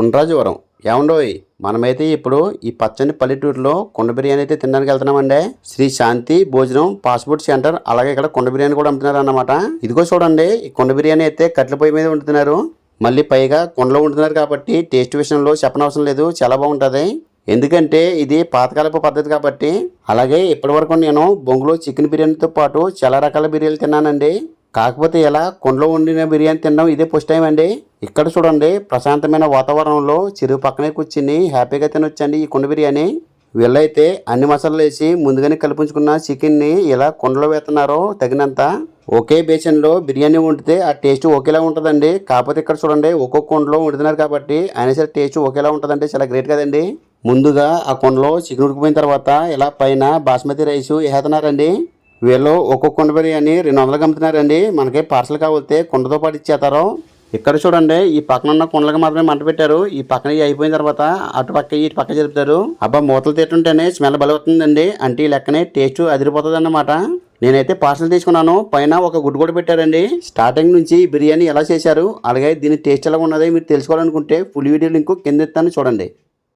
ఉండ్రాజవరం. ఏమండోయ్ మనమైతే ఇప్పుడు ఈ పచ్చని పల్లెటూరులో కుండ బిర్యానీ అయితే తినడానికి వెళ్తున్నామండి. శ్రీ శాంతి భోజనం ఫాస్ట్ సెంటర్ అలాగే ఇక్కడ కుండ బిర్యానీ కూడా అమ్ముతున్నారు అన్నమాట ఇదిగో చూడండి ఈ కుండ బిర్యానీ అయితే కట్టెల పొయ్యి మీద వండుతున్నారు. మళ్ళీ పైగా కుండలో వండుతున్నారు కాబట్టి టేస్ట్ విషయంలో చెప్పనవసరం లేదు చాలా బాగుంటుంది. ఎందుకంటే ఇది పాతకాలపు పద్ధతి కాబట్టి. అలాగే ఇప్పటివరకు నేను బొంగులో చికెన్ బిర్యానీతో పాటు చాలా రకాల బిర్యానీలు తిన్నానండి. కాకపోతే ఇలా కుండలో వండిన బిర్యానీ తినడం ఇదే ఫస్ట్ టైం అండి. ఇక్కడ చూడండి ప్రశాంతమైన వాతావరణంలో చెరువు పక్కనే కూర్చుని హ్యాపీగా తినొచ్చండి ఈ కుండ బిర్యానీ. వీళ్ళైతే అన్ని మసాలాలు వేసి ముందుగానే కలిపించుకున్న చికెన్ని ఇలా కుండలో వేస్తున్నారో తగినంత ఒకే బేసన్లో బిర్యానీ వండితే ఆ టేస్ట్ ఒకేలా ఉంటుందండి. కాకపోతే ఇక్కడ చూడండి ఒక్కొక్క కుండలో వండుతున్నారు కాబట్టి అయినా సరే టేస్ట్ ఒకేలా ఉంటుందండి చాలా గ్రేట్ కదండి. ముందుగా ఆ కుండలో చికెన్ ఉడికిపోయిన తర్వాత ఇలా పైన బాస్మతి రైస్ వేస్తున్నారండి. వీళ్ళు ఒక్కొక్క కుండ బిర్యానీ రెండు వందలకు అమ్ముతున్నారండి మనకి పార్సల్ కావాలితే కుండతో పాటు ఇచ్చేస్తారు. ఇక్కడ చూడండి ఈ పక్కన ఉన్న కుండలకు మాత్రమే మంట పెట్టారు. ఈ పక్కన అయిపోయిన తర్వాత అటు పక్క ఇటు పక్క జరుపుతారు అబ్బా మూతలు తిట్టుంటేనే స్మెల్ బలవుతుందండి. అంటే ఈ లెక్కనే టేస్ట్ అదిరిపోతుంది అన్నమాట నేనైతే పార్సల్ తీసుకున్నాను. పైన ఒక గుడ్డు కూడా పెట్టారండి. స్టార్టింగ్ నుంచి బిర్యానీ ఎలా చేశారు అలాగే దీని టేస్ట్ ఎలా ఉన్నది మీరు తెలుసుకోవాలనుకుంటే ఫుల్ వీడియో లింక్ కింద ఇస్తాను చూడండి.